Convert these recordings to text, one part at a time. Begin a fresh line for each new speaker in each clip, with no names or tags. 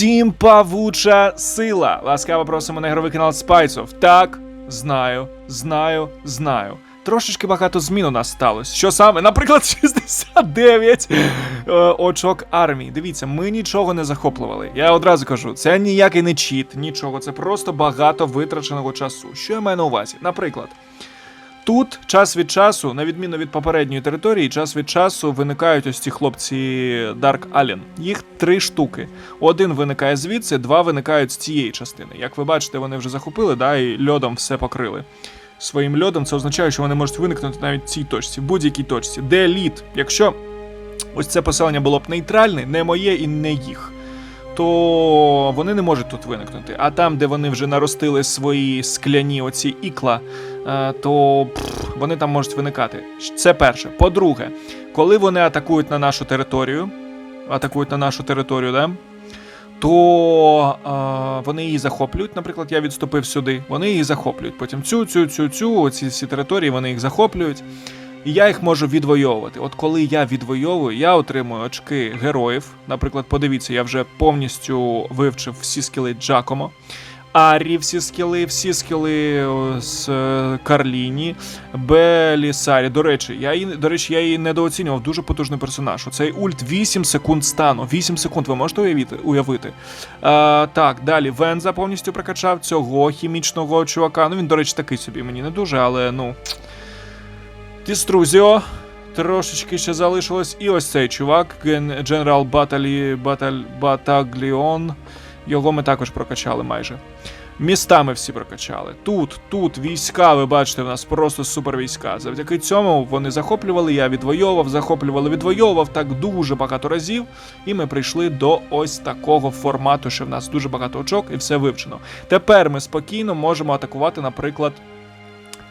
Всім павуча сила! Ласкаво просимо на ігровий канал Спайсов. Так, знаю, знаю, знаю. Трошечки багато змін у нас сталося. Що саме? Наприклад, 69 е, очок армії. Дивіться, ми нічого не захоплювали. Я одразу кажу, це ніякий не чіт, нічого. Це просто багато витраченого часу. Що я маю на увазі? Наприклад. Тут час від часу, на відміну від попередньої території, час від часу виникають ось ці хлопці Dark Alien. Їх три штуки. Один виникає звідси, два виникають з цієї частини. Як ви бачите, вони вже захопили, да, і льодом все покрили. Своїм льодом це означає, що вони можуть виникнути навіть в цій точці, в будь-якій точці. Де лід? Якщо ось це поселення було б нейтральне, не моє і не їх. То вони не можуть тут виникнути. А там, де вони вже наростили свої скляні оці ікла, е, то вони там можуть виникати. Це перше. По-друге, коли вони атакують на нашу територію, атакують на нашу територію, да? то е, вони її захоплюють. Наприклад, я відступив сюди, вони її захоплюють. Потім цю, цю, цю, цю, оці всі території вони їх захоплюють. І я їх можу відвоювати. От коли я відвоюю, я отримую очки героїв. Наприклад, подивіться, я вже повністю вивчив всі скіли Джакомо. Арі, всі скіли, всі скіли з е, Карліні, Белісарі. До речі, я її, до речі, я її недооцінював. Дуже потужний персонаж. Оцей ульт 8 секунд стану. 8 секунд, ви можете уявити? уявити? А, так, далі Венза повністю прокачав цього хімічного чувака. Ну він, до речі, такий собі мені не дуже, але ну. Діструзіо. Трошечки ще залишилось. І ось цей чувак, ген- General Баталі, Баталь, Батагліон. Його ми також прокачали майже. Містами всі прокачали. Тут, тут війська, ви бачите, в нас просто супер війська. Завдяки цьому вони захоплювали, я відвоював, захоплювали, відвоював так дуже багато разів. І ми прийшли до ось такого формату, що в нас дуже багато очок і все вивчено. Тепер ми спокійно можемо атакувати, наприклад,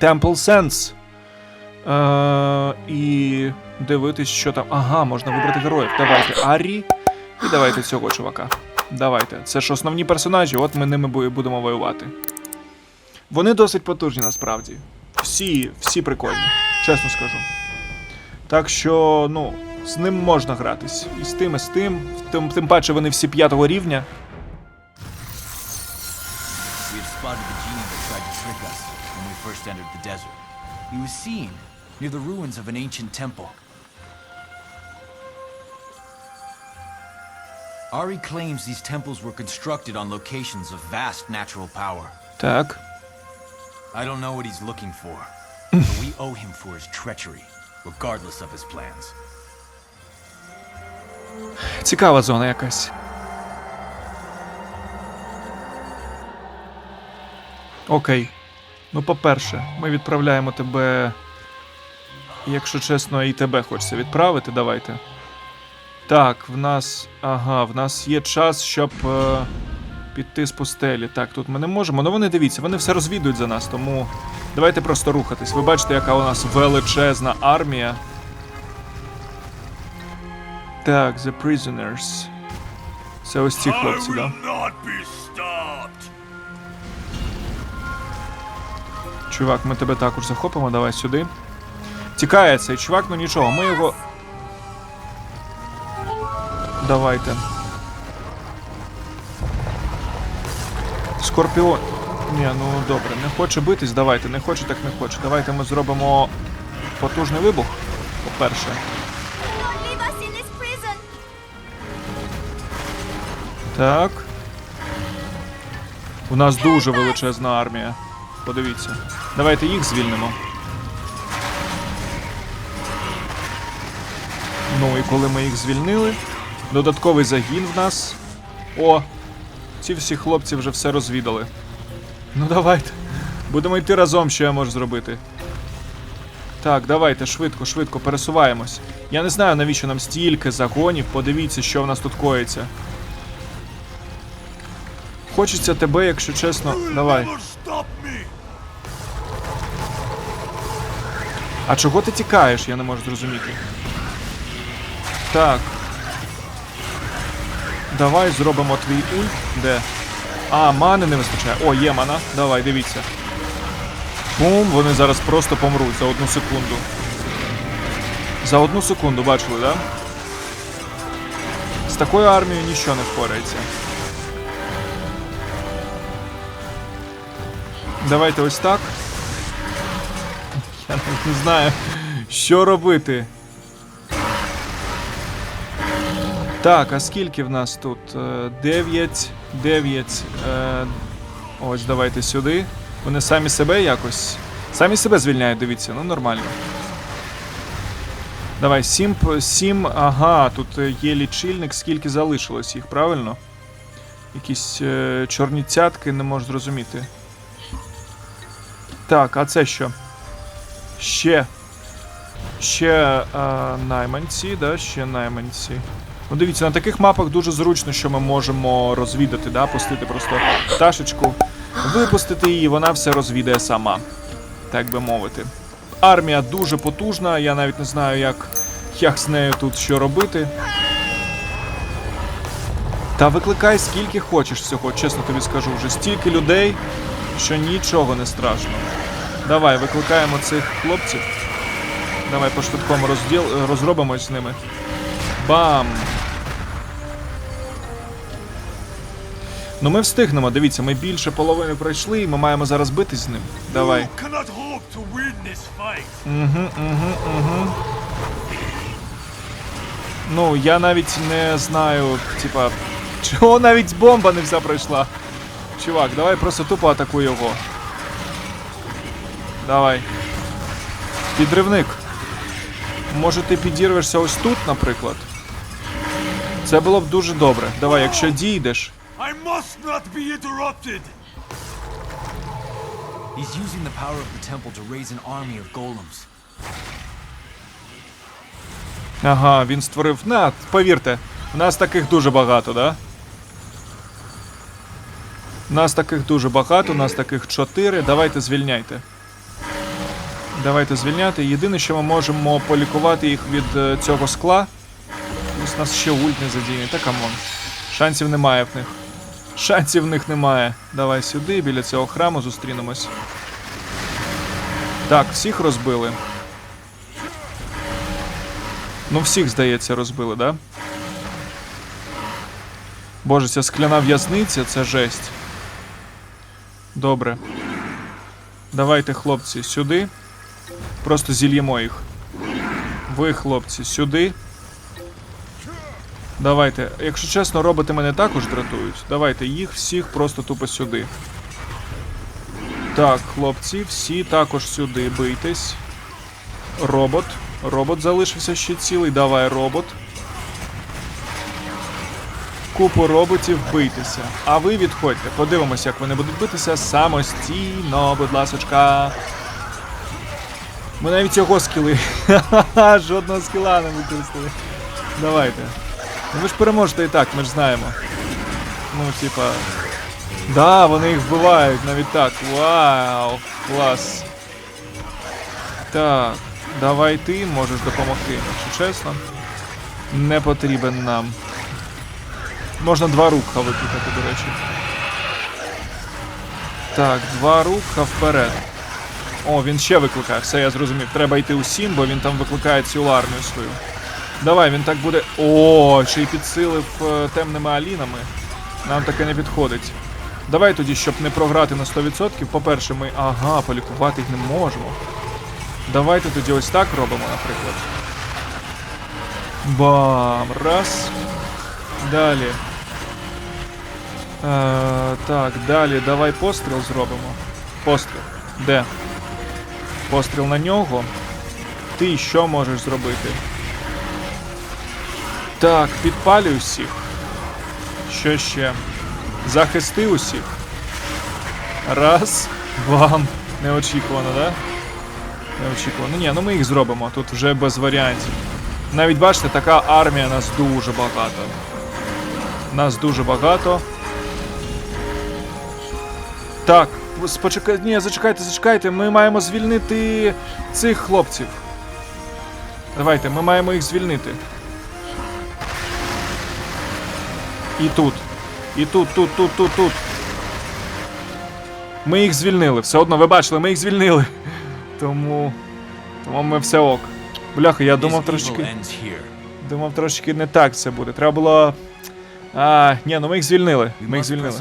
Temple Sense. Е, і дивитись, що там. Ага, можна вибрати героїв. Давайте Арі. І давайте цього чувака. Давайте. Це ж основні персонажі, от ми ними будемо воювати. Вони досить потужні насправді. Всі, всі прикольні, чесно скажу. Так що, ну, з ним можна гратись. І з тим, і з тим. Тим, тим паче вони всі п'ятого рівня.
We spotted the genie that tried to trick us when we first entered the desert. He was seen near the ruins of an ancient temple. Ari claims these temples were constructed on locations of vast natural power.
Так.
I don't know what he's looking for, but we owe him for his treachery, regardless of his plans.
Цікава зона якась. Окей. Ну, по-перше, ми відправляємо тебе. Якщо чесно, і тебе хочеться відправити, давайте. Так, в нас. Ага, в нас є час, щоб е, піти з пустелі. Так, тут ми не можемо. Ну вони дивіться, вони все розвідують за нас, тому давайте просто рухатись. Ви бачите, яка у нас величезна армія. Так, The Prisoners. Це ось ці хлопці, да? Чувак, ми тебе також захопимо, давай сюди. Тікає цей чувак, ну нічого, ми його. Давайте. Скорпіон. Ні, ну добре, не хоче битись, давайте, не хоче, так не хоче. Давайте ми зробимо потужний вибух. По-перше. Так. У нас дуже величезна армія. Подивіться. Давайте їх звільнимо. Ну і коли ми їх звільнили, додатковий загін в нас. О! Ці всі хлопці вже все розвідали. Ну давайте. Будемо йти разом, що я можу зробити. Так, давайте, швидко, швидко пересуваємось. Я не знаю, навіщо нам стільки загонів. Подивіться, що в нас тут коїться. Хочеться тебе, якщо чесно. Давай. А чого ти тікаєш, я не можу зрозуміти. Так. Давай зробимо твій ульт. Де? А, мани не вистачає. О, є мана. Давай, дивіться. Бум, вони зараз просто помруть за одну секунду. За одну секунду, бачили, да? З такою армією нічого не впорається. Давайте ось так. Я не знаю, що робити. Так, а скільки в нас тут? Е, Дев'ять, дев'ять. Е, ось давайте сюди. Вони самі себе якось. Самі себе звільняють, дивіться, ну нормально. Давай, сім, п- сім. Ага, тут е, є лічильник, скільки залишилось їх, правильно? Якісь е, чорні цятки, не можу зрозуміти. Так, а це що? Ще. Ще е, найманці, да, ще найманці. Ну дивіться, на таких мапах дуже зручно, що ми можемо розвідати, да, пустити просто пташечку, випустити її, вона все розвідає сама, так би мовити. Армія дуже потужна, я навіть не знаю, як, як з нею тут що робити. Та викликай скільки хочеш всього, чесно тобі скажу, вже стільки людей, що нічого не страшно. Давай, викликаємо цих хлопців. Давай по швидкому розділ, розробимось з ними. Бам! Ну ми встигнемо, дивіться, ми більше половини пройшли, і ми маємо зараз битись з ним. Давай. Угу, угу, угу. Ну, я навіть не знаю, типа, чого навіть бомба не вся пройшла. Чувак, давай просто тупо атакуй його. Давай. Підривник. Може ти підірвешся ось тут, наприклад? Це було б дуже добре. Давай, якщо дійдеш.
I must not be interrupted.
He's using the power of the temple to raise an army of golems.
Ага, він створив. На, повірте, в нас таких дуже багато, да? Нас таких дуже багато, нас таких чотири. Давайте звільняйте. Давайте звільняти. Єдине, що ми можемо полікувати їх від е, цього скла. Ось у нас ще ульт не задіяний. Та камон. Шансів немає в них. Шансів в них немає. Давай сюди, біля цього храму зустрінемось. Так, всіх розбили. Ну, всіх, здається, розбили, да? Боже, ця скляна в'язниця це жесть. Добре. Давайте, хлопці, сюди. Просто зільємо їх. Ви, хлопці, сюди. Давайте. Якщо чесно, роботи мене також дратують. Давайте їх всіх просто тупо сюди. Так, хлопці, всі також сюди бийтесь. Робот. Робот залишився ще цілий. Давай, робот. Купу роботів бийтеся. А ви відходьте. Подивимося, як вони будуть битися самостійно, будь ласочка. Ми навіть його скіли. Жодного скіла не використали. Давайте. Ну ви ж переможете і так, ми ж знаємо. Ну, типа. Да, вони їх вбивають навіть так. Вау! Клас. Так, давай ти можеш допомогти, якщо чесно. Не потрібен нам. Можна два рукха викликати, до речі. Так, два рукха вперед. О, він ще викликає, все, я зрозумів. Треба йти усім, бо він там викликає цю армію свою. Давай, він так буде. О, ще й підсилив е, темними алінами. Нам таке не підходить. Давай тоді, щоб не програти на 100%. По-перше, ми. Ага, полікувати їх не можемо. Давайте тоді ось так робимо, наприклад. Бам! Раз. Далі. Е, так, далі давай постріл зробимо. Постріл. Де? Постріл на нього. Ти що можеш зробити? Так, підпалюй всіх. Що ще? Захисти усіх. Раз. Бам. Неочікувано, да? Неочікувано. Ні, ну ми їх зробимо. Тут вже без варіантів. Навіть бачите, така армія нас дуже багато. Нас дуже багато. Так, спочекайте. Ні, зачекайте, зачекайте. Ми маємо звільнити цих хлопців. Давайте, ми маємо їх звільнити. І тут. І тут, тут, тут, тут, тут. Ми їх звільнили. Все одно, ви бачили, ми їх звільнили. Тому. Тому ми все ок. Бляха, я думав трошки. Думав трошки не так це буде. Треба було. А, ні, ну ми їх звільнили. Ми їх звільнили.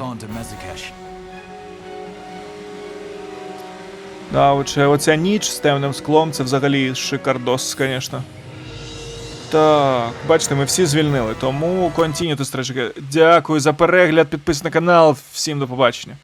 Да, оце, оця ніч з темним склом, це взагалі шикардос, звісно. Так, бачите, ми всі звільнили, тому континюйте, страшки. Дякую за перегляд, підписуйтесь на канал. Всім до побачення.